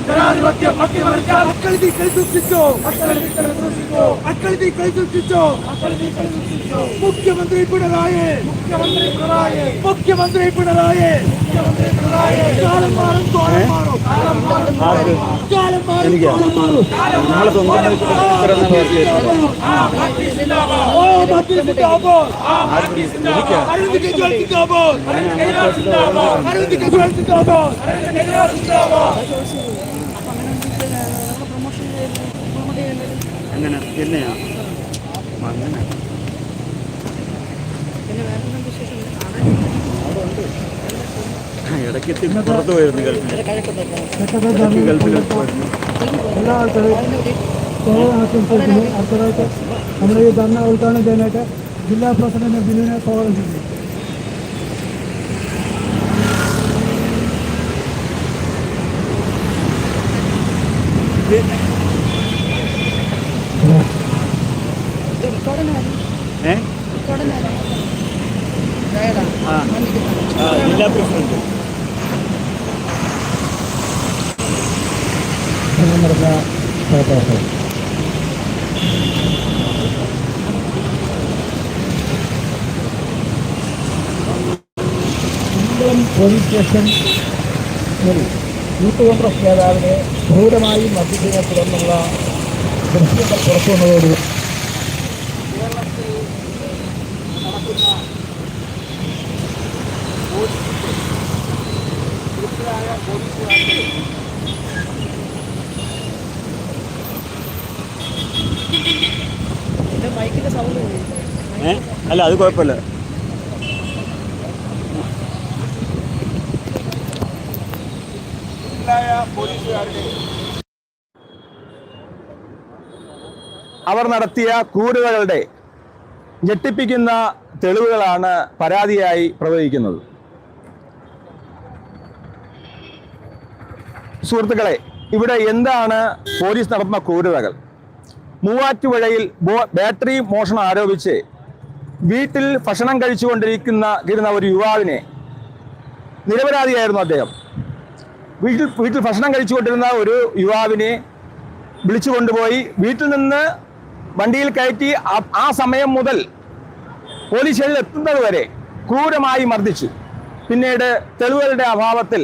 ജനാധിപത്യം അട്ടിമറിക്കാൻ അക്കളി കൈ സൂക്ഷിച്ചോ അക്കളി കൈ സൂക്ഷിച്ചോ മുഖ്യമന്ത്രി പിണറായി. മുഖ്യമന്ത്രി പിണറായി. മുഖ്യമന്ത്രി പിണറായി മുഖ്യമന്ത്രി പിണറായി കാലം മാറും കോലം മാറും. കാലം മാറും കാലം മാറും കോലം മാറും ഓ മന്ത്രി സിന്ദാബാദ് അരവിന്ദ് കെജ്രിവാൾ സിന്ദാബാദ് അരവിന്ദ് കെജ്രിവാൾ സിന്ദാബാദ് അങ്ങനെ എന്നെയാ അങ്ങനെ. ഇടയ്ക്ക് പുറത്ത് പോയിരുന്നു ഗൾഫിൽ ഗൾഫിൽ എല്ലാ ആൾക്കാരും അടുത്തതായിട്ട് നമ്മുടെ ഈ ധർണ ഉദ്ഘാടനം ചെയ്യാനായിട്ട് ജില്ലാ പ്രസിഡന്റ് ബിനുവിനെ സ്വാഗതം ഏ ആ ആ ജില്ലാ president police station youth Congress നേതാവിനെ ക്രൂരമായി മർദ്ദിച്ചതിനെ തുടർന്നുള്ള ദൃശ്യങ്ങൾ പുറത്തു വന്നതോടുകൂടി അല്ല അത് കുഴപ്പമില്ല. അവർ നടത്തിയ കൂടുകളുടെ ഞെട്ടിപ്പിക്കുന്ന തെളിവുകളാണ് പരാതിയായി പ്രവഹിക്കുന്നത്. സുഹൃത്തുക്കളെ ഇവിടെ എന്താണ് പോലീസ് നടത്തുന്ന ക്രൂരതകൾ? മൂവാറ്റുപുഴയിൽ ബാറ്ററി മോഷണം ആരോപിച്ച് വീട്ടിൽ ഭക്ഷണം കഴിച്ചുകൊണ്ടിരിക്കുന്ന ഇരുന്ന ഒരു യുവാവിനെ നിരപരാധിയായിരുന്നു അദ്ദേഹം. വീട്ടിൽ വീട്ടിൽ ഭക്ഷണം കഴിച്ചുകൊണ്ടിരുന്ന ഒരു യുവാവിനെ വിളിച്ചു കൊണ്ടുപോയി. വീട്ടിൽ നിന്ന് വണ്ടിയിൽ കയറ്റി ആ സമയം മുതൽ പോലീസ് സ്റ്റേഷനിൽ എത്തുന്നത് വരെ ക്രൂരമായി മർദ്ദിച്ചു. പിന്നീട് തെളിവുകളുടെ അഭാവത്തിൽ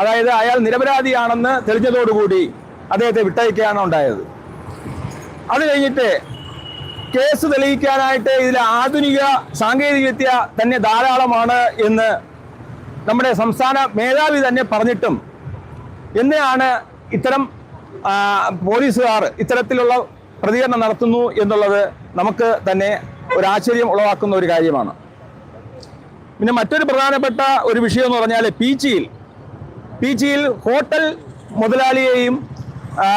അതായത് അയാൾ നിരപരാധിയാണെന്ന് തെളിഞ്ഞതോടുകൂടി അദ്ദേഹത്തെ വിട്ടയക്കുകയാണ് ഉണ്ടായത്. അത് കഴിഞ്ഞിട്ട് കേസ് തെളിയിക്കാനായിട്ട് ഇതിൽ ആധുനിക സാങ്കേതികവിദ്യ തന്നെ ധാരാളമാണ് എന്ന് നമ്മുടെ സംസ്ഥാന മേധാവി തന്നെ പറഞ്ഞിട്ടും എന്തിനാണ് ഇത്തരം പോലീസുകാർ ഇത്തരത്തിലുള്ള പ്രതികരണം നടത്തുന്നു എന്നുള്ളത് നമുക്ക് തന്നെ ഒരു ആശ്ചര്യം ഉളവാക്കുന്ന ഒരു കാര്യമാണ്. പിന്നെ മറ്റൊരു പ്രധാനപ്പെട്ട ഒരു വിഷയം എന്ന് പറഞ്ഞാൽ പീച്ചിയിൽ പീച്ചിയിൽ ഹോട്ടൽ മുതലാളിയെയും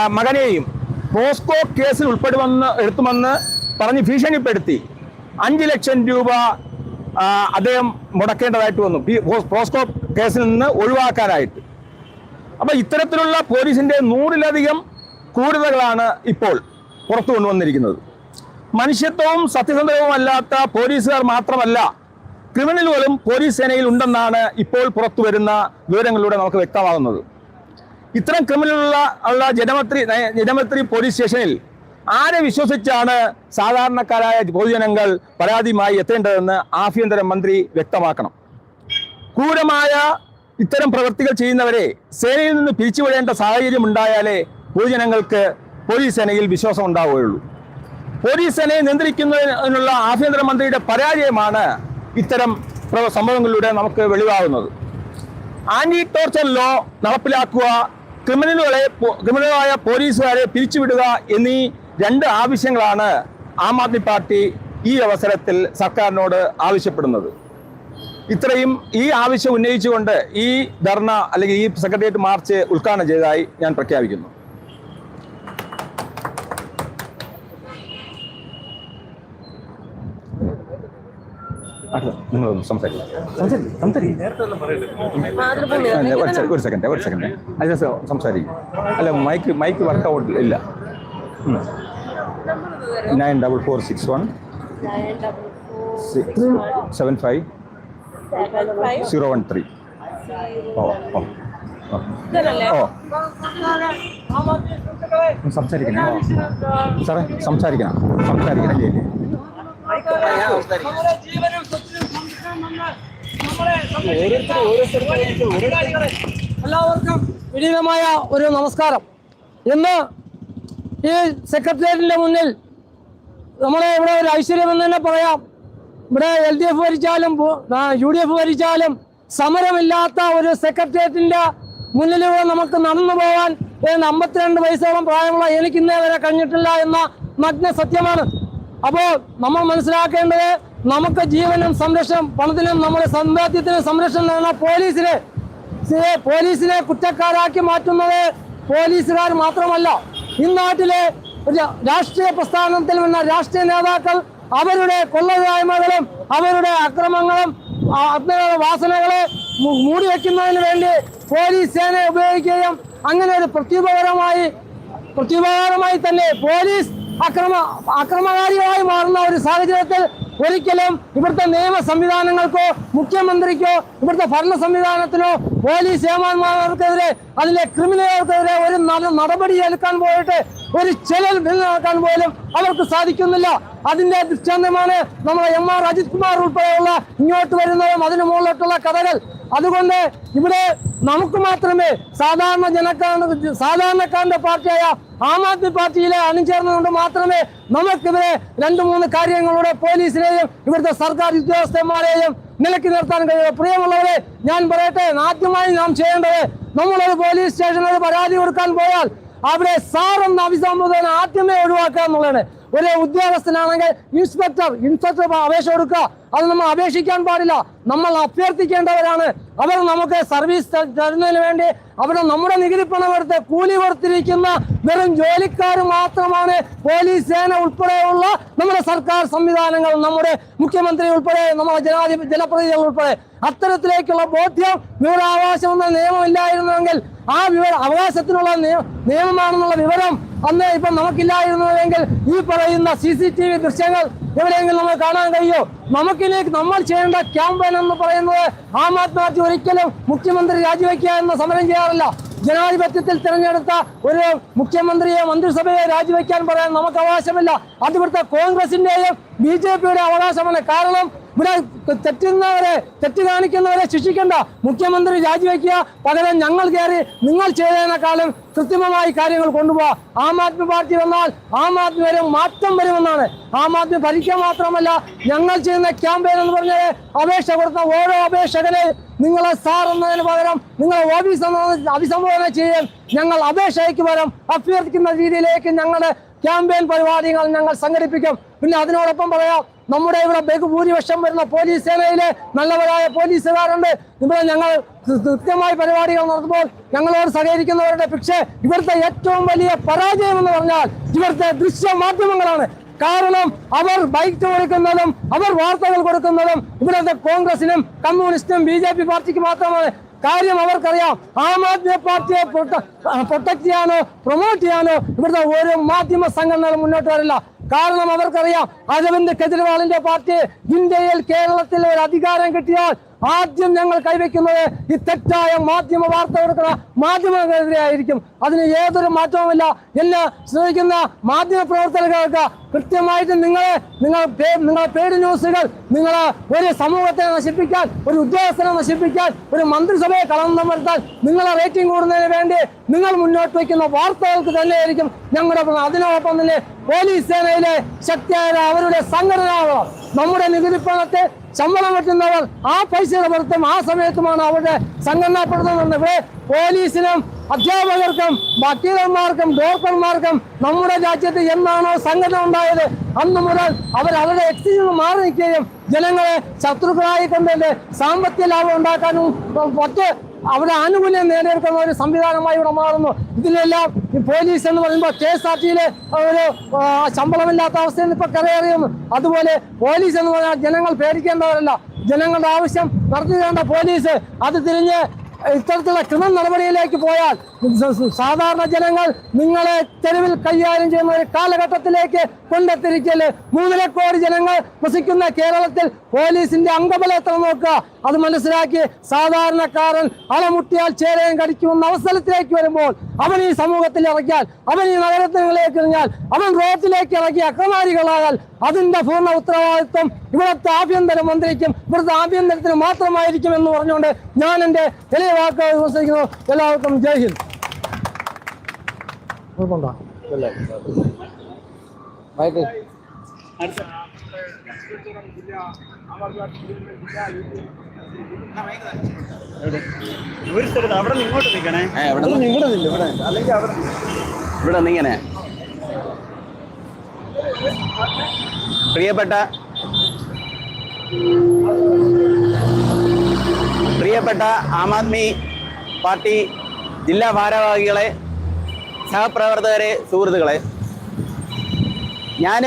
മകനെയും പോസ്കോ കേസിൽ ഉൾപ്പെടുമെന്ന് എടുത്തുമെന്ന് പറഞ്ഞ് ഭീഷണിപ്പെടുത്തി. അഞ്ച് ലക്ഷം രൂപ അദ്ദേഹം മുടക്കേണ്ടതായിട്ട് വന്നു. പി- പോസ്- പോസ്കോ കേസിൽ നിന്ന് ഒഴിവാക്കാനായിട്ട്. അപ്പൊ ഇത്തരത്തിലുള്ള പോലീസിന്റെ നൂറിലധികം ക്രൂരതകളാണ് ഇപ്പോൾ പുറത്തു കൊണ്ടുവന്നിരിക്കുന്നത് മനുഷ്യത്വവും സത്യസന്ധവുമല്ലാത്ത പോലീസുകാർ മാത്രമല്ല ക്രിമിനലുകളും പോലീസ് സേനയിൽ ഉണ്ടെന്നാണ് ഇപ്പോൾ പുറത്തു വരുന്ന വിവരങ്ങളിലൂടെ നമുക്ക് വ്യക്തമാകുന്നത്. ഇത്തരം ക്രിമിനലുള്ള ഉള്ള ജനമത്രി ജനമത്രി പോലീസ് സ്റ്റേഷനിൽ ആരെ വിശ്വസിച്ചാണ് സാധാരണക്കാരായ പൊതുജനങ്ങൾ പരാതിയുമായി എത്തേണ്ടതെന്ന് ആഭ്യന്തര മന്ത്രി വ്യക്തമാക്കണം. ക്രൂരമായ ഇത്തരം പ്രവൃത്തികൾ ചെയ്യുന്നവരെ സേനയിൽ നിന്ന് പിരിച്ചുവിടേണ്ട സാഹചര്യം ഉണ്ടായാലേ പൊതുജനങ്ങൾക്ക് പോലീസ് സേനയിൽ വിശ്വാസം ഉണ്ടാവുകയുള്ളൂ. പോലീസ് സേനയെ നിയന്ത്രിക്കുന്നതിനുള്ള ആഭ്യന്തരമന്ത്രിയുടെ പരാജയമാണ് ഇത്തരം സംഭവങ്ങളിലൂടെ നമുക്ക് വെളിവാകുന്നത്. ആന്റി ടോർച്ചർ ലോ നടപ്പിലാക്കുക ക്രിമിനലുകളെ ക്രിമിനലായ പോലീസുകാരെ പിരിച്ചുവിടുക എന്നീ രണ്ട് ആവശ്യങ്ങളാണ് ആം ആദ്മി പാർട്ടി ഈ അവസരത്തിൽ സർക്കാരിനോട് ആവശ്യപ്പെടുന്നത്. ഇത്രയും ഈ ആവശ്യം ഉന്നയിച്ചുകൊണ്ട് ഈ ധർണ അല്ലെങ്കിൽ ഈ സെക്രട്ടേറിയറ്റ് മാർച്ച് ഉദ്ഘാടനം ചെയ്തതായി ഞാൻ പ്രഖ്യാപിക്കുന്നു. നിങ്ങൾ സംസാരിക്കും. സംസാരിക്കും സംസാരിക്കും. അല്ല, ഒരു സെക്കൻഡ് ഒരു സെക്കൻഡ് അതിന് സംസാരിക്കും. അല്ല മൈക്ക് മൈക്ക് വർക്കൗട്ട് ഇല്ല. Nine double four six one six seven five zero one three O O O സംസാരിക്കണേ. സാറേ സംസാരിക്കണം. സംസാരിക്കണം. നമ്മുടെ ജീവനും എല്ലാവർക്കും വിനീതമായ ഒരു നമസ്കാരം. ഇന്ന് ഈ സെക്രട്ടേറിയറ്റിന്റെ മുന്നിൽ നമ്മളെ ഇവിടെ ഒരു ഐശ്വര്യം എന്ന് തന്നെ പറയാം. ഇവിടെ എൽ ഡി എഫ് ഭരിച്ചാലും യു ഡി എഫ് ഭരിച്ചാലും സമരമില്ലാത്ത ഒരു സെക്രട്ടേറിയറ്റിന്റെ മുന്നിലൂടെ നമുക്ക് നടന്നു പോകാൻ അമ്പത്തിരണ്ട് വയസ്സോളം പ്രായമുള്ള എനിക്ക് ഇന്നേ വരെ കഴിഞ്ഞിട്ടില്ല എന്ന നഗ്ന സത്യമാണ്. അപ്പോൾ നമ്മൾ മനസ്സിലാക്കേണ്ടത് നമുക്ക് ജീവനും സംരക്ഷണം പണത്തിനും നമ്മുടെ സമ്പാദ്യത്തിനും സംരക്ഷണം നൽകുന്ന പോലീസിനെ പോലീസിനെ കുറ്റക്കാരാക്കി മാറ്റുന്നത് പോലീസുകാർ മാത്രമല്ല. ഈ നാട്ടിലെ രാഷ്ട്രീയ പ്രസ്ഥാനത്തിൽ വന്ന രാഷ്ട്രീയ നേതാക്കൾ അവരുടെ കൊള്ളതായ്മകളും അവരുടെ അക്രമങ്ങളും വാസനകളെ മൂടിവെക്കുന്നതിന് മൂടി വെക്കുന്നതിന് വേണ്ടി പോലീസ് സേനയെ ഉപയോഗിക്കുകയും അങ്ങനെ ഒരു പ്രത്യുപകരമായി പ്രത്യുപകാരമായി തന്നെ പോലീസ് അക്രമ അക്രമകാരിയായി മാറുന്ന ഒരു സാഹചര്യത്തിൽ ഒരിക്കലും ഇവിടുത്തെ നിയമ സംവിധാനങ്ങൾക്കോ മുഖ്യമന്ത്രിക്കോ ഇവിടുത്തെ ഭരണ സംവിധാനത്തിനോ പോലീസ് ഏമാന്മാർക്കെതിരെ അതിലെ ക്രിമിനലുകൾക്കെതിരെ ഒരു നല്ല നടപടി എടുക്കാൻ പോയിട്ട് ഒരു ചെലൽ നിലനിൽക്കാൻ പോലും അവർക്ക് സാധിക്കുന്നില്ല. അതിന്റെ ദൃഷ്ടാന്തമാണ് നമ്മുടെ എം ആർ അജിത് കുമാർ ഉൾപ്പെടെയുള്ള ഇങ്ങോട്ട് വരുന്നതും അതിന് മുകളിലോട്ടുള്ള കഥകൾ. അതുകൊണ്ട് ഇവിടെ നമുക്ക് മാത്രമേ സാധാരണ ജനക്കാരുടെ സാധാരണക്കാരന്റെ പാർട്ടിയായ ആം ആദ്മി പാർട്ടിയിലെ അണിചേർന്നുകൊണ്ട് മാത്രമേ നമുക്കിവരെ രണ്ട് മൂന്ന് കാര്യങ്ങളുടെ പോലീസിനെയും ഇവിടുത്തെ സർക്കാർ ഉദ്യോഗസ്ഥന്മാരെയും നിലക്കി നിർത്താൻ കഴിയുക പ്രിയമുള്ളവരെ ഞാൻ പറയട്ടെ ആദ്യമായി നാം ചെയ്യേണ്ടത് നമ്മളൊരു പോലീസ് സ്റ്റേഷനിൽ പരാതി കൊടുക്കാൻ പോയാൽ അവിടെ സാർ എന്ന അഭിസംബോധന ആദ്യമേ ഒഴിവാക്കുക എന്നുള്ളതാണ്. ഒരു ഉദ്യോഗസ്ഥനാണെങ്കിൽ ഇൻസ്പെക്ടർ ഇൻസ്പെക്ടർ അപേക്ഷ കൊടുക്കുക. അത് നമ്മൾ അപേക്ഷിക്കാൻ പാടില്ല. നമ്മൾ അഭ്യർത്ഥിക്കേണ്ടവരാണ്. അവർ നമുക്ക് സർവീസ് തരുന്നതിന് വേണ്ടി അവിടെ നമ്മുടെ നികുതി പണം എടുത്ത് കൂലി കൊടുത്തിരിക്കുന്ന വെറും ജോലിക്കാർ മാത്രമാണ് പോലീസ് സേന ഉൾപ്പെടെയുള്ള നമ്മുടെ സർക്കാർ സംവിധാനങ്ങൾ നമ്മുടെ മുഖ്യമന്ത്രി ഉൾപ്പെടെ നമ്മുടെ ജനാധി ജനപ്രതിനിധികൾ ഉൾപ്പെടെ. അത്തരത്തിലേക്കുള്ള ബോധ്യം വിവരാവകാശം എന്ന നിയമം ഇല്ലായിരുന്നുവെങ്കിൽ ആ വിവര അവകാശത്തിനുള്ള നിയമമാണെന്നുള്ള വിവരം അന്ന് ഇപ്പം നമുക്കില്ലായിരുന്നുവെങ്കിൽ ഈ പറയുന്ന സി സി ടി വി ദൃശ്യങ്ങൾ എവിടെയെങ്കിലും നമ്മൾ കാണാൻ കഴിയോ നമുക്കിലേക്ക് നമ്മൾ ചെയ്യേണ്ട ക്യാമ്പയിൻ എന്ന് പറയുന്നത് ആം ആദ്മി ഒരിക്കലും മുഖ്യമന്ത്രി രാജിവെക്കുക എന്ന സമരം ചെയ്യാറില്ല. ജനാധിപത്യത്തിൽ തിരഞ്ഞെടുത്ത ഒരു മുഖ്യമന്ത്രിയെ മന്ത്രിസഭയെ രാജിവെക്കാൻ പറയാൻ നമുക്ക് അവകാശമില്ല. അത് ഇവിടുത്തെ കോൺഗ്രസിന്റെയും ബി ജെ പിയുടെ അവകാശമാണ്. കാരണം ഇവിടെ തെറ്റുന്നവരെ തെറ്റ് കാണിക്കുന്നവരെ ശിക്ഷിക്കേണ്ട മുഖ്യമന്ത്രി രാജിവെക്കുക. പകരം ഞങ്ങൾ കയറി നിങ്ങൾ ചെയ്തതിനേക്കാളും കൃത്രിമമായി കാര്യങ്ങൾ കൊണ്ടുപോകുക ആം ആദ്മി പാർട്ടി വന്നാൽ ആം ആദ്മി വരും മാറ്റം വരുമെന്നാണ്. ആം ആദ്മി ഭരിക്കുക മാത്രമല്ല ഞങ്ങൾ ചെയ്യുന്ന ക്യാമ്പയിൻ എന്ന് പറഞ്ഞാൽ അപേക്ഷ കൊടുത്ത ഓരോ അപേക്ഷകരെ നിങ്ങളെ സാർ എന്നതിന് പകരം നിങ്ങളെ ഓഫീസ് എന്ന അഭിസംബോധന ചെയ്യാൻ ഞങ്ങൾ അപേക്ഷയ്ക്ക് പകരം അഭ്യർത്ഥിക്കുന്ന രീതിയിലേക്ക് ഞങ്ങളുടെ ക്യാമ്പയിൻ പരിപാടികൾ ഞങ്ങൾ സംഘടിപ്പിക്കും. പിന്നെ അതിനോടൊപ്പം പറയാം നമ്മുടെ ഇവിടെ ബഹുഭൂരിപക്ഷം വരുന്ന പോലീസ് സേനയിലെ നല്ലവരായ പോലീസുകാരുണ്ട്. ഇവിടെ ഞങ്ങൾ കൃത്യമായി പരിപാടികൾ നടത്തുമ്പോൾ ഞങ്ങളോട് സഹകരിക്കുന്നവരുടെ പക്ഷേ ഇവിടുത്തെ ഏറ്റവും വലിയ പരാജയം എന്ന് പറഞ്ഞാൽ ഇവിടുത്തെ ദൃശ്യ മാധ്യമങ്ങളാണ്. കാരണം അവർ ബൈക്ക് കൊടുക്കുന്നതും അവർ വാർത്തകൾ കൊടുക്കുന്നതും ഇവിടുത്തെ കോൺഗ്രസിനും കമ്മ്യൂണിസ്റ്റിനും ബി ജെ പി പാർട്ടിക്ക് മാത്രമാണ്. കാര്യം അവർക്കറിയാം. ആം ആദ്മി പാർട്ടിയെ പ്രൊട്ടക്ട് ചെയ്യാനോ പ്രൊമോട്ട് ചെയ്യാനോ ഇവിടുത്തെ ഒരു മാധ്യമ സംഘടനകൾ മുന്നോട്ട് വരില്ല. കാരണം അവർക്കറിയാം അരവിന്ദ് കെജ്രിവാളിന്റെ പാർട്ടി ഇന്ത്യയിൽ കേരളത്തിൽ ഒരു അധികാരം കിട്ടിയാൽ ആദ്യം ഞങ്ങൾ കൈവയ്ക്കുന്നത് ഈ തെറ്റായ മാധ്യമ വാർത്ത കൊടുക്കുന്ന മാധ്യമങ്ങൾക്കെതിരെയായിരിക്കും അതിന് ഏതൊരു മാറ്റവുമില്ല. എന്നെ ശ്രമിക്കുന്ന മാധ്യമ പ്രവർത്തകർക്ക് കൃത്യമായിട്ട് നിങ്ങളെ നിങ്ങൾ നിങ്ങളെ പേര് ന്യൂസുകൾ നിങ്ങൾ ഒരു സമൂഹത്തെ നശിപ്പിക്കാൻ ഒരു ഉദ്യോഗസ്ഥനെ നശിപ്പിക്കാൻ ഒരു മന്ത്രിസഭയെ കളന്നം വരുത്താൻ നിങ്ങളെ റേറ്റിംഗ് കൂടുന്നതിന് വേണ്ടി നിങ്ങൾ മുന്നോട്ട് വയ്ക്കുന്ന വാർത്തകൾക്ക് തന്നെയായിരിക്കും ഞങ്ങളുടെ അതിനോടൊപ്പം തന്നെ പോലീസ് സേനയിലെ ശക്തിയായ അവരുടെ സംഘടനകളോ നമ്മുടെ നികുതി പണത്തെ ശമ്പളം കിട്ടുന്നവർ ആ പൈസയുടെ പുറത്തും ആ സമയത്തുമാണ് അവരുടെ സംഘടനപ്പെടുത്തുന്നത് പോലീസിനും അധ്യാപകർക്കും വക്കീലന്മാർക്കും ഡോക്ടർമാർക്കും നമ്മുടെ രാജ്യത്ത് എന്നാണോ സംഘടന ഉണ്ടായത് അന്നു മുതൽ അവർ അവരുടെ എക്സിൽ മാറി നിൽക്കുകയും ജനങ്ങളെ ശത്രുക്കളായി കണ്ടതിന്റെ സാമ്പത്തിക ലാഭം ഉണ്ടാക്കാനും മറ്റ് അവിടെ ആനുകൂല്യം നേടിയെടുക്കുന്ന ഒരു സംവിധാനമായി ഇവിടെ മാറുന്നു. ഇതിലെല്ലാം പോലീസ് എന്ന് പറയുമ്പോൾ കെ എസ് ആർ ടിയിലെ ഒരു ശമ്പളമില്ലാത്ത അവസ്ഥയിൽ ഇപ്പൊ കരയേറിയുന്നു അതുപോലെ പോലീസ് എന്ന് പറഞ്ഞാൽ ജനങ്ങൾ പേടിക്കേണ്ടവരല്ല. ജനങ്ങളുടെ ആവശ്യം നടത്തി തരേണ്ട പോലീസ് അത് തിരിഞ്ഞ് ഇത്തരത്തിലുള്ള ക്രിമിനൽ നടപടിയിലേക്ക് പോയാൽ സാധാരണ ജനങ്ങൾ നിങ്ങളെ തെരുവിൽ കൈകാര്യം ചെയ്യുന്ന ഒരു കാലഘട്ടത്തിലേക്ക് കൊണ്ടെത്തിരിക്കൽ മൂന്നര കോടി ജനങ്ങൾ വസിക്കുന്ന കേരളത്തിൽ പോലീസിന്റെ അംഗബലം എത്ര നോക്കുക. അത് മനസ്സിലാക്കി സാധാരണക്കാരൻ അളമുട്ടിയാൽ ചേരയും കടിക്കുമെന്ന അവസരത്തിലേക്ക് വരുമ്പോൾ അവൻ ഈ സമൂഹത്തിൽ ഇറക്കിയാൽ അവൻ ഈ നഗരത്തിലേക്ക് ഇറങ്ങിയാൽ അവൻ റോഡിലേക്ക് ഇറക്കി അക്രമാരികളായാൽ അതിന്റെ പൂർണ ഉത്തരവാദിത്വം ഇവിടുത്തെ ആഭ്യന്തര മന്ത്രിക്കും ഇവിടുത്തെ ആഭ്യന്തരത്തിന് മാത്രമായിരിക്കും എന്ന് പറഞ്ഞുകൊണ്ട് ഞാൻ എന്റെ വലിയ വാക്കുകൾ വിമർശിക്കുന്നു എല്ലാവർക്കും ജയ് ഹിന്ദ് കുഴപ്പമുണ്ടോ? മൈക്ക്. സ്ഥലത്ത് ഇങ്ങോട്ട് നിൽക്കണേ ഇവിടെ ഇവിടെ പ്രിയപ്പെട്ട പ്രിയപ്പെട്ട ആം ആദ്മി പാർട്ടി ജില്ലാ ഭാരവാഹികളെ സഹപ്രവർത്തകരെ സുഹൃത്തുക്കളെ ഞാൻ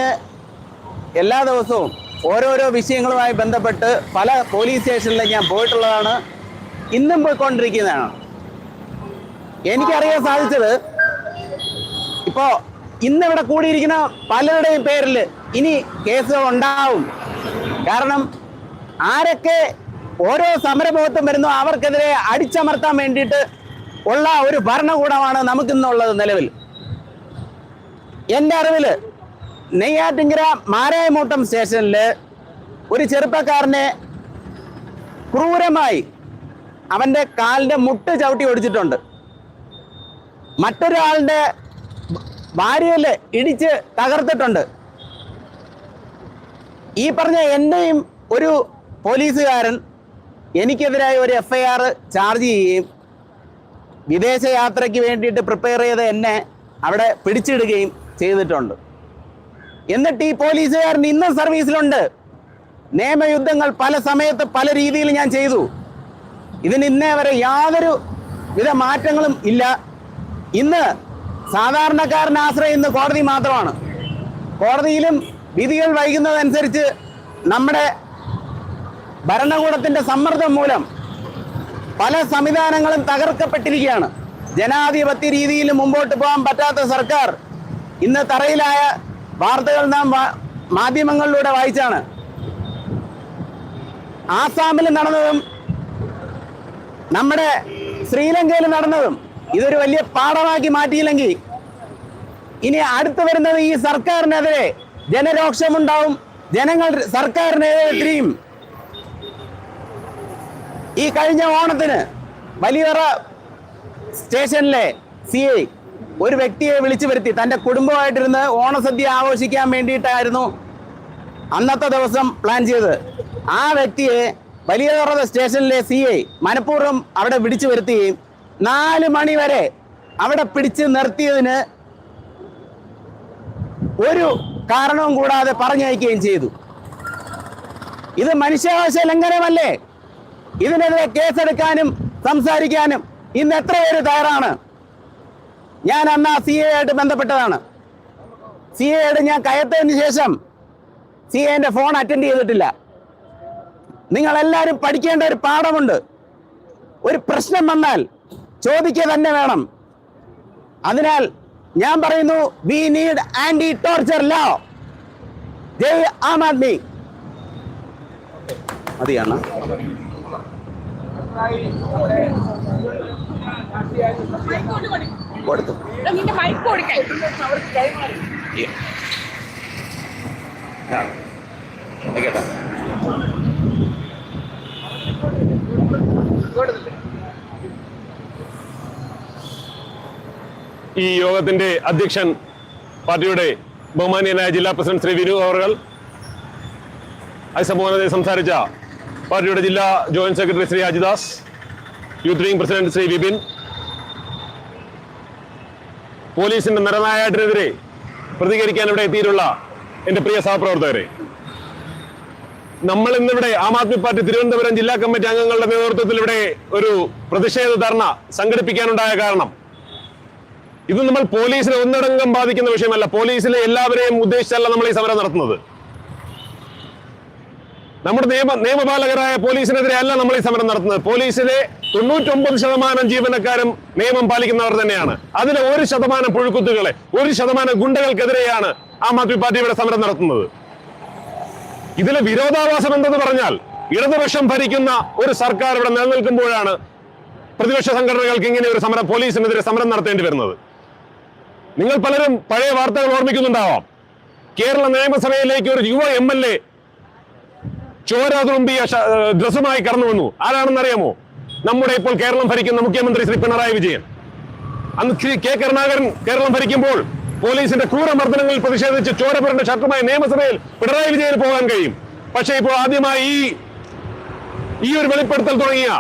എല്ലാ ദിവസവും ഓരോരോ വിഷയങ്ങളുമായി ബന്ധപ്പെട്ട് പല പോലീസ് സ്റ്റേഷനിൽ ഞാൻ പോയിട്ടുള്ളതാണ്. ഇന്നും പോയിക്കൊണ്ടിരിക്കുന്നതാണ്. എനിക്കറിയാൻ സാധിച്ചത് ഇപ്പോ ഇന്നിവിടെ കൂടിയിരിക്കുന്ന പലരുടെയും പേരിൽ ഇനി കേസുകൾ ഉണ്ടാവും. കാരണം ആരൊക്കെ ഓരോ സമരമുഖത്തും വരുന്നു അവർക്കെതിരെ അടിച്ചമർത്താൻ വേണ്ടിയിട്ട് ഉള്ള ഒരു ഭരണകൂടമാണ് നമുക്കിന്നുള്ളത് നിലവിൽ. എന്റെ അറിവിൽ നെയ്യാറ്റിങ്കര മാരായമൂട്ടം സ്റ്റേഷനിൽ ഒരു ചെറുപ്പക്കാരനെ ക്രൂരമായി അവന്റെ കാലിന്റെ മുട്ട് ചവിട്ടി ഒടിച്ചിട്ടുണ്ട്. മറ്റൊരാളുടെ ഭാര്യയിൽ ഇടിച്ച് തകർത്തിട്ടുണ്ട്. ഈ പറഞ്ഞ എന്നെയും ഒരു പോലീസുകാരൻ എനിക്കെതിരായി ഒരു എഫ് ഐ ആർ ചാർജ് ചെയ്യുകയും വിദേശയാത്രയ്ക്ക് വേണ്ടിയിട്ട് പ്രിപ്പയർ ചെയ്ത എന്നെ അവിടെ പിടിച്ചിടുകയും ചെയ്തിട്ടുണ്ട്. എന്നിട്ട് ഈ പോലീസുകാരൻ ഇന്നും സർവീസിലുണ്ട്. നിയമയുദ്ധങ്ങൾ പല സമയത്ത് പല രീതിയിൽ ഞാൻ ചെയ്തു. ഇതിന് ഇന്നേ വരെ യാതൊരു വിധ മാറ്റങ്ങളും ഇല്ല. ഇന്ന് സാധാരണക്കാരനെ ആശ്രയിക്കുന്ന കോടതി മാത്രമാണ്. കോടതിയിലും വിധികൾ വൈകുന്നതനുസരിച്ച് നമ്മുടെ ഭരണകൂടത്തിന്റെ സമ്മർദ്ദം മൂലം പല സംവിധാനങ്ങളും തകർക്കപ്പെട്ടിരിക്കുകയാണ്. ജനാധിപത്യ രീതിയിൽ മുമ്പോട്ട് പോകാൻ പറ്റാത്ത സർക്കാർ ഇന്ന് തറയിലായ വാർത്തകൾ നാം മാധ്യമങ്ങളിലൂടെ വായിച്ചാണ്. ആസാമിൽ നടന്നതും നമ്മുടെ ശ്രീലങ്കയിൽ നടന്നതും ഇതൊരു വലിയ പാഠമാക്കി മാറ്റിയില്ലെങ്കിൽ ഇനി അടുത്തു വരുന്നത് ഈ സർക്കാരിനെതിരെ ജനരോക്ഷമുണ്ടാവും. ജനങ്ങൾ സർക്കാരിനെതിരെ തിരിയും. ഈ കഴിഞ്ഞ ഓണത്തിന് വലിയറ സ്റ്റേഷനിലെ സി ഐ ഒരു വ്യക്തിയെ വിളിച്ചു വരുത്തി. തന്റെ കുടുംബമായിട്ടിരുന്ന് ഓണസദ്യ ആഘോഷിക്കാൻ വേണ്ടിയിട്ടായിരുന്നു അന്നത്തെ ദിവസം പ്ലാൻ ചെയ്തത്. ആ വ്യക്തിയെ വലിയറ സ്റ്റേഷനിലെ സി ഐ മനഃപൂർവം അവിടെ വിളിച്ചു വരുത്തുകയും നാല് മണി വരെ അവിടെ പിടിച്ച് നിർത്തിയതിന് ഒരു കാരണവും കൂടാതെ പറഞ്ഞയക്കുകയും ചെയ്തു. ഇത് മനുഷ്യാവകാശ ലംഘനമല്ലേ? ഇതിനെതിരെ കേസെടുക്കാനും സംസാരിക്കാനും ഇന്ന് എത്ര പേര് തയ്യാറാണ്? ഞാൻ അന്ന് ആ സി എ ആയിട്ട് ബന്ധപ്പെട്ടതാണ്. സി എ ആയിട്ട് ഞാൻ കയറ്റതിന് ശേഷം സി എന്റെ ഫോൺ അറ്റൻഡ് ചെയ്തിട്ടില്ല. നിങ്ങളെല്ലാവരും പഠിക്കേണ്ട ഒരു പാഠമുണ്ട്. ഒരു പ്രശ്നം വന്നാൽ ചോദിക്കുക തന്നെ വേണം. അതിനാൽ ഞാൻ പറയുന്നു we need anti torture law ജയ് ആം ആദ്മി. മതിയാണ്? കൊടുത്തു. ഈ യോഗത്തിന്റെ അധ്യക്ഷൻ പാർട്ടിയുടെ ബഹുമാനീയനായ ജില്ലാ പ്രസിഡന്റ് ശ്രീ വിനു അവർ അഭിസംബോധന സംസാരിച്ച പാർട്ടിയുടെ ജില്ലാ joint secretary Shri Ajidas youth wing president Shri Vipin പോലീസിന്റെ നിറനായാട്ടിനെതിരെ പ്രതികരിക്കാൻ ഇവിടെ എത്തിയിട്ടുള്ള എന്റെ പ്രിയ സഹപ്രവർത്തകരെ. നമ്മൾ ഇന്നിവിടെ ആം ആദ്മി പാർട്ടി തിരുവനന്തപുരം ജില്ലാ കമ്മിറ്റി അംഗങ്ങളുടെ നേതൃത്വത്തിൽ ഇവിടെ ഒരു പ്രതിഷേധ ധർണ സംഘടിപ്പിക്കാനുണ്ടായ കാരണം. ഇത് നമ്മൾ പോലീസിനെ ഒന്നടങ്കം ബാധിക്കുന്ന വിഷയമല്ല. പോലീസിലെ എല്ലാവരെയും ഉദ്ദേശിച്ചല്ല നമ്മൾ ഈ സമരം നടത്തുന്നത്. നമ്മുടെ നിയമ നിയമപാലകരായ പോലീസിനെതിരെ അല്ല നമ്മൾ ഈ സമരം നടത്തുന്നത്. പോലീസിലെ തൊണ്ണൂറ്റൊമ്പത് ശതമാനം ജീവനക്കാരും നിയമം പാലിക്കുന്നവർ തന്നെയാണ്. അതിലെ ഒരു ശതമാനം പുഴുക്കുത്തുകളെ ഒരു ശതമാനം ഗുണ്ടകൾക്കെതിരെയാണ് ആം ആദ്മി പാർട്ടി ഇവിടെ സമരം നടത്തുന്നത്. ഇതിലെ വിരോധാഭാസം എന്തെന്ന് പറഞ്ഞാൽ ഇടതുപക്ഷം ഭരിക്കുന്ന ഒരു സർക്കാർ ഇവിടെ നിലനിൽക്കുമ്പോഴാണ് പ്രതിപക്ഷ സംഘടനകൾക്ക് ഇങ്ങനെ ഒരു സമരം പോലീസിനെതിരെ സമരം നടത്തേണ്ടി വരുന്നത്. നിങ്ങൾ പലരും പഴയ വാർത്തകൾ ഓർമ്മിക്കുന്നുണ്ടാവാം. കേരള നിയമസഭയിലേക്ക് ഒരു യുവ എം എൽ എ ചോര ഡ്രസ്സുമായി കടന്നു വന്നു. ആരാണെന്ന് അറിയാമോ നമ്മുടെ ഇപ്പോൾ കേരളം ഭരിക്കുന്ന മുഖ്യമന്ത്രി ശ്രീ പിണറായി വിജയൻ. അന്ന് ശ്രീ കെ കരുണാകരൻ കേരളം ഭരിക്കുമ്പോൾ പോലീസിന്റെ ക്രൂരമർദ്ദനങ്ങളിൽ പ്രതിഷേധിച്ച് ചോരപുരന്റെ ശക്തമായ നിയമസഭയിൽ പിണറായി വിജയന് പോകാൻ കഴിയും. പക്ഷേ ഇപ്പോൾ ആദ്യമായി ഈ ഈ ഒരു വെളിപ്പെടുത്തൽ തുടങ്ങിയ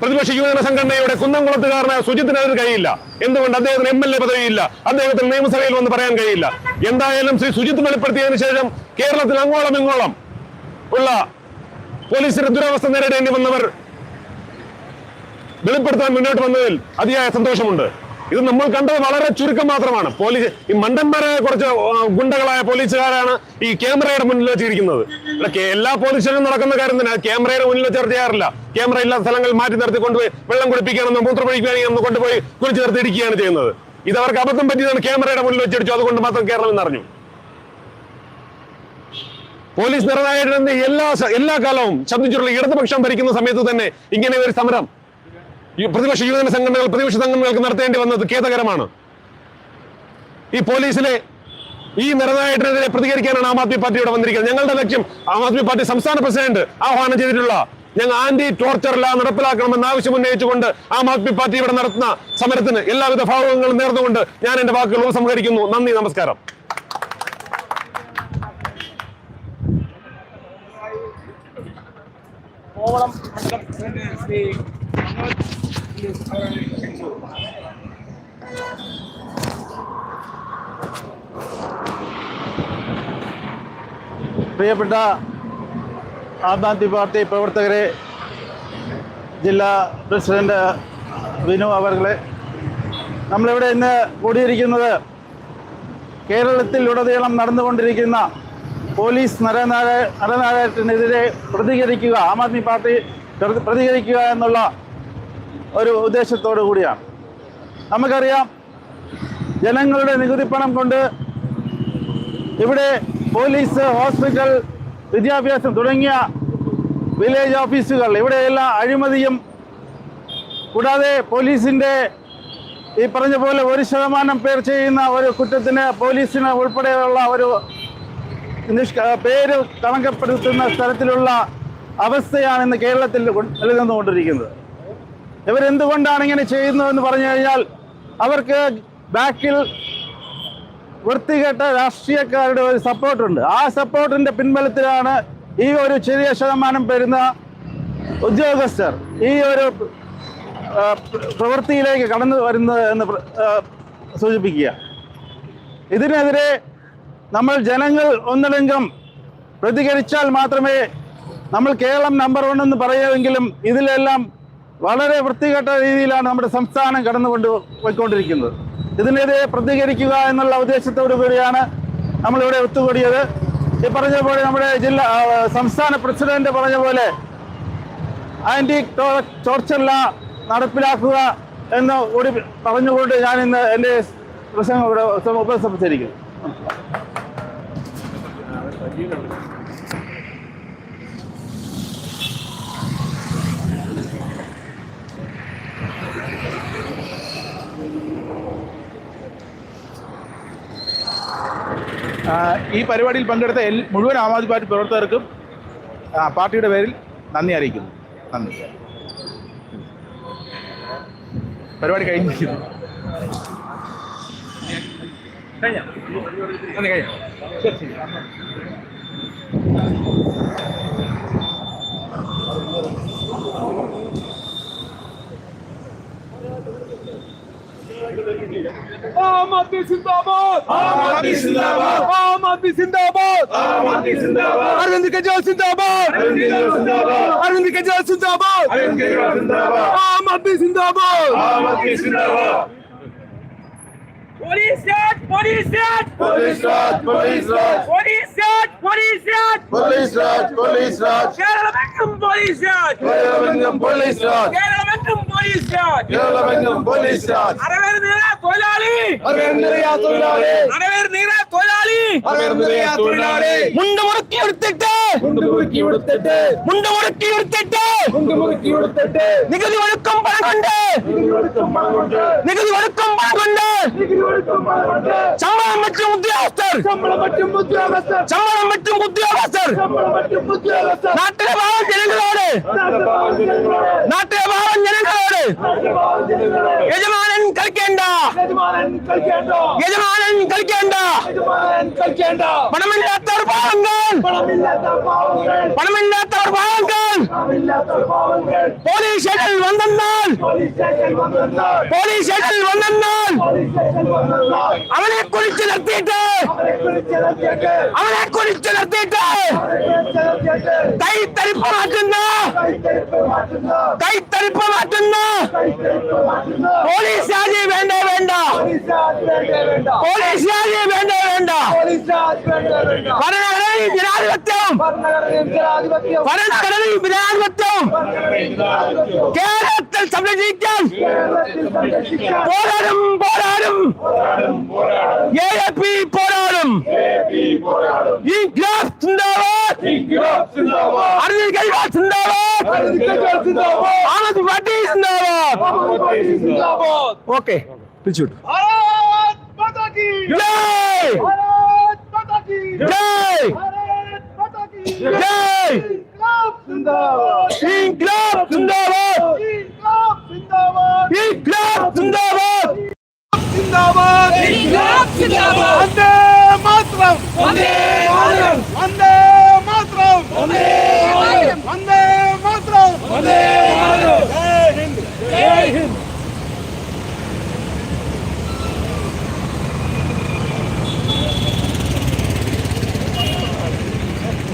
പ്രതിപക്ഷ യുവജന സംഘടനയുടെ കുന്നംകുളത്തുകാരനായ സുജിത്തിന് അതിന് കഴിയില്ല. എന്തുകൊണ്ട് അദ്ദേഹത്തിന് എം എൽ എ പദവിയില്ല? അദ്ദേഹത്തിന് നിയമസഭയിൽ വന്ന് പറയാൻ കഴിയില്ല. എന്തായാലും ശ്രീ സുജിത്ത് വെളിപ്പെടുത്തിയതിനു ശേഷം കേരളത്തിൽ അങ്ങോളം ഇങ്ങോളം ഉള്ള പോലീസിന്റെ ദുരവസ്ഥ നേരിടേണ്ടി വന്നവർ വെളിപ്പെടുത്താൻ മുന്നോട്ട് വന്നതിൽ അതിയായ സന്തോഷമുണ്ട്. ഇത് നമ്മൾ കണ്ടത് വളരെ ചുരുക്കം മാത്രമാണ്. പോലീസ് ഈ മണ്ടന്മാരായ കുറച്ച് ഗുണ്ടകളായ പോലീസുകാരാണ് ഈ ക്യാമറയുടെ മുന്നിൽ വെച്ചിരിക്കുന്നത്. എല്ലാ പോലീസുകാരും നടക്കുന്ന കാര്യം തന്നെ. ക്യാമറയുടെ മുന്നിൽ വെച്ച് ചെയ്യാറില്ല. ക്യാമറ ഇല്ലാത്ത സ്ഥലങ്ങൾ മാറ്റി നിർത്തി കൊണ്ടുപോയി വെള്ളം കുടിപ്പിക്കണമെന്ന് മൂത്രമൊഴിക്കുകയാണെന്ന് കൊണ്ടുപോയി കുളിച്ചു നിർത്തി ഇടിക്കുകയാണ് ചെയ്യുന്നത്. ഇത് അവർക്ക് അബദ്ധം പറ്റിയതാണ് ക്യാമറയുടെ മുന്നിൽ വെച്ചടിച്ചു അതുകൊണ്ട് മാത്രം കേരളം എന്നറിഞ്ഞു പോലീസ് നിറനായിട്ട് എല്ലാ എല്ലാ കാലവും ശബ്ദിച്ചിട്ടുള്ള ഇടതുപക്ഷം ഭരിക്കുന്ന സമയത്ത് തന്നെ ഇങ്ങനെ ഒരു സമരം പ്രതിപക്ഷ യുവജന സംഘടനകൾ പ്രതിപക്ഷ സംഘടനകൾക്ക് നടത്തേണ്ടി വന്നത് ഖേദകരമാണ്. ഈ പോലീസിലെ ഈ നിറനായിട്ടിനെതിരെ പ്രതികരിക്കാനാണ് ആം ആദ്മി പാർട്ടി ഇവിടെ വന്നിരിക്കുന്നത്. ഞങ്ങളുടെ ലക്ഷ്യം ആം ആദ്മി പാർട്ടി സംസ്ഥാന പ്രസിഡന്റ് ആഹ്വാനം ചെയ്തിട്ടുള്ള ഞങ്ങൾ ആന്റി ടോർച്ചർ ലാ നടപ്പിലാക്കണമെന്ന് ആവശ്യം ഉന്നയിച്ചുകൊണ്ട് ആം ആദ്മി പാർട്ടി ഇവിടെ നടത്തുന്ന സമരത്തിന് എല്ലാവിധ ഭാവങ്ങളും നേർന്നുകൊണ്ട് ഞാൻ എന്റെ വാക്കുകൾ ഉപസംഹരിക്കുന്നു. നന്ദി നമസ്കാരം. പ്രിയപ്പെട്ട ആം ആദ്മി പാർട്ടി പ്രവർത്തകരെ ജില്ലാ പ്രസിഡന്റ് വിനു അവർകളെ നമ്മളിവിടെ ഇന്ന് കൂടിയിരിക്കുന്നത് കേരളത്തിൽ ഉടനീളം നടന്നുകൊണ്ടിരിക്കുന്ന പോലീസ് നരനാരായ നരനാരായണത്തിനെതിരെ പ്രതികരിക്കുക ആം ആദ്മി പാർട്ടി പ്രതികരിക്കുക എന്നുള്ള ഒരു ഉദ്ദേശത്തോടു കൂടിയാണ്. നമുക്കറിയാം ജനങ്ങളുടെ നികുതി പണം കൊണ്ട് ഇവിടെ പോലീസ് ഹോസ്പിറ്റൽ വിദ്യാഭ്യാസം തുടങ്ങിയ വില്ലേജ് ഓഫീസുകൾ ഇവിടെയെല്ലാം അഴിമതിയും കൂടാതെ പോലീസിന്റെ ഈ പറഞ്ഞ പോലെ ഒരു ശതമാനം പേർ ചെയ്യുന്ന ഒരു കുറ്റത്തിന് പോലീസിന് ഉൾപ്പെടെയുള്ള ഒരു നിഷ്ക പേര് കണക്കപ്പെടുത്തുന്ന തരത്തിലുള്ള അവസ്ഥയാണ് ഇന്ന് കേരളത്തിൽ നിലനിന്നുകൊണ്ടിരിക്കുന്നത്. ഇവരെന്തുകൊണ്ടാണ് ഇങ്ങനെ ചെയ്യുന്നതെന്ന് പറഞ്ഞു കഴിഞ്ഞാൽ അവർക്ക് ബാക്കിൽ വൃത്തികെട്ട രാഷ്ട്രീയക്കാരുടെ ഒരു സപ്പോർട്ടുണ്ട്. ആ സപ്പോർട്ടിന്റെ പിൻബലത്തിലാണ് ഈ ഒരു ചെറിയ ശതമാനം വരുന്ന ഉദ്യോഗസ്ഥർ ഈ ഒരു പ്രവൃത്തിയിലേക്ക് കടന്നു വരുന്നത് എന്ന് സൂചിപ്പിക്കുക. ഇതിനെതിരെ നമ്മൾ ജനങ്ങൾ ഒന്നിലെങ്കിലും പ്രതികരിച്ചാൽ മാത്രമേ നമ്മൾ കേരളം നമ്പർ വൺ എന്ന് പറയുമെങ്കിലും ഇതിലെല്ലാം വളരെ വൃത്തികെട്ട രീതിയിലാണ് നമ്മുടെ സംസ്ഥാനം കടന്നുകൊണ്ട് പോയിക്കൊണ്ടിരിക്കുന്നത്. ഇതിനെതിരെ പ്രതികരിക്കുക എന്നുള്ള ഉദ്ദേശത്തോടു കൂടിയാണ് നമ്മളിവിടെ ഒത്തുകൂടിയത്. ഈ പറഞ്ഞ പോലെ നമ്മുടെ ജില്ലാ സംസ്ഥാന പ്രസിഡന്റ് പറഞ്ഞ പോലെ ആന്റി ചോർച്ചല്ല നടപ്പിലാക്കുക എന്ന് കൂടി പറഞ്ഞുകൊണ്ട് ഞാൻ ഇന്ന് എന്റെ പ്രസംഗം ഇവിടെ ഉപസംഹരിക്കുന്നു. ഈ പരിപാടിയിൽ പങ്കെടുത്ത മുഴുവൻ ആം ആദ്മി പാർട്ടി പ്രവർത്തകർക്കും പാർട്ടിയുടെ പേരിൽ നന്ദി അറിയിക്കുന്നു. നന്ദി. പരിപാടി കഴിഞ്ഞിരിക്കുന്നു. കഴിഞ്ഞോ? ആദ്മി സിന്ദാബാദ് ആ ആദ്മി സിന്ദാബാദ്. आदमी जिंदाबाद ആം ആദ്മി സിന്ദാബാദ് അരവിന്ദ് കെജ്രിവാൾ സിന്ദാബാദ് അരവിന്ദ് കെജ്രിവാൾ സിന്ദാബാദ് അരവിന്ദ് കെജ്രിവാൾ സിന്ദാബാദ് അരവിന്ദ് കെജ്രിവാൾ സിന്ദാബാദ് ആം ആദ്മി സിന്ദാബാദ് ആം ആദ്മി സിന്ദാബാദ് Police Yard! Police Yard! Police raj police raj Police Yard! Police Yard! Police raj police raj കേരളമെങ്ങും Police Yard! കേരളമെങ്ങും പോലീസ് രാജ് അരവേർ നീറ തൊഴിലാളി. തൊഴിലാളി നീറ തൊഴിലാളി തൊഴിലാളി മുണ്ട് മുറുക്കി എടുത്തിട്ട്. മുണ്ടുമുറുക്കി ഉടുത്തിട്ട് മുണ്ടുമുറുക്കി ഉടുത്തിട്ട് മുണ്ടുമുറുക്കി ഉടുത്തിട്ട് നികുതി ഒഴുക്കം പണം കൊണ്ട് നികുതി ഒഴുക്കം പണം കൊണ്ട് ശമ്പളം മറ്റും ഉദ്യോഗസ്ഥർ. ശമ്പളം മറ്റും ഉദ്യോഗസ്ഥർ. ശമ്പളം പറ്റും ഉദ്യോഗസ്ഥർ. നാട്ടിലെ പാവം ജനങ്ങളോട് നാട്ടിലെ எஜமானன் கல்கேண்டா. எஜமானன் கல்கேண்டா. பணமில்லாத்தவர் பாவங்கள். பணமில்லாத்தவர் பாவங்கள். போலீஸ் எடல் வந்தால் போலீஸ் எடல் வந்தால் அவனை குறித்து நடத்திட்டார் അവരെ കുറിച്ച് നിർത്തിയിട്ട് കൈത്തരിപ്പ് മാറ്റുന്ന കൈത്തരിപ്പ് മാറ്റുന്ന പോലീസ് രാജി വേണ്ട വേണ്ട? പോലീസ് രാജി വേണ്ട വേണ്ട? പോലീസ് രാജി വേണ്ട വേണ്ട പോലീസ് രാജ് പോരാടും വേണ്ട ഭരണഘടനയും ജനാധിപത്യം இன்கிலாப் சிந்தாபாத் இன்கிலாப் சிந்தாபாத் அரவிந்த் கெஜ்ரிவால் சிந்தாபாத் அரவிந்த் கெஜ்ரிவால் சிந்தாபாத் ஆனந்த் பட்டி சிந்தாபாத் ஆனந்த் பட்டி சிந்தாபாத் ஓகே பிச்சுட் பாரத் மாதா கி ஜெய் பாரத் மாதா கி ஜெய் பாரத் மாதா கி ஜெய் இன்கிலாப் சிந்தாபாத் இன்கிலாப் சிந்தாபாத் இன்கிலாப் சிந்தாபாத் இன்கிலாப் சிந்தாபாத் சிந்தாபாத் இன்கிலாப் சிந்தாபாத் மாத்திரம் வந்தே மாத்திரம் வந்தே மாத்திரம் வந்தே மாத்திரம் வந்தே மாத்திரம் வந்தே மாத்திரம் ஜெய் ஹிந்த் ஜெய் ஹிந்த்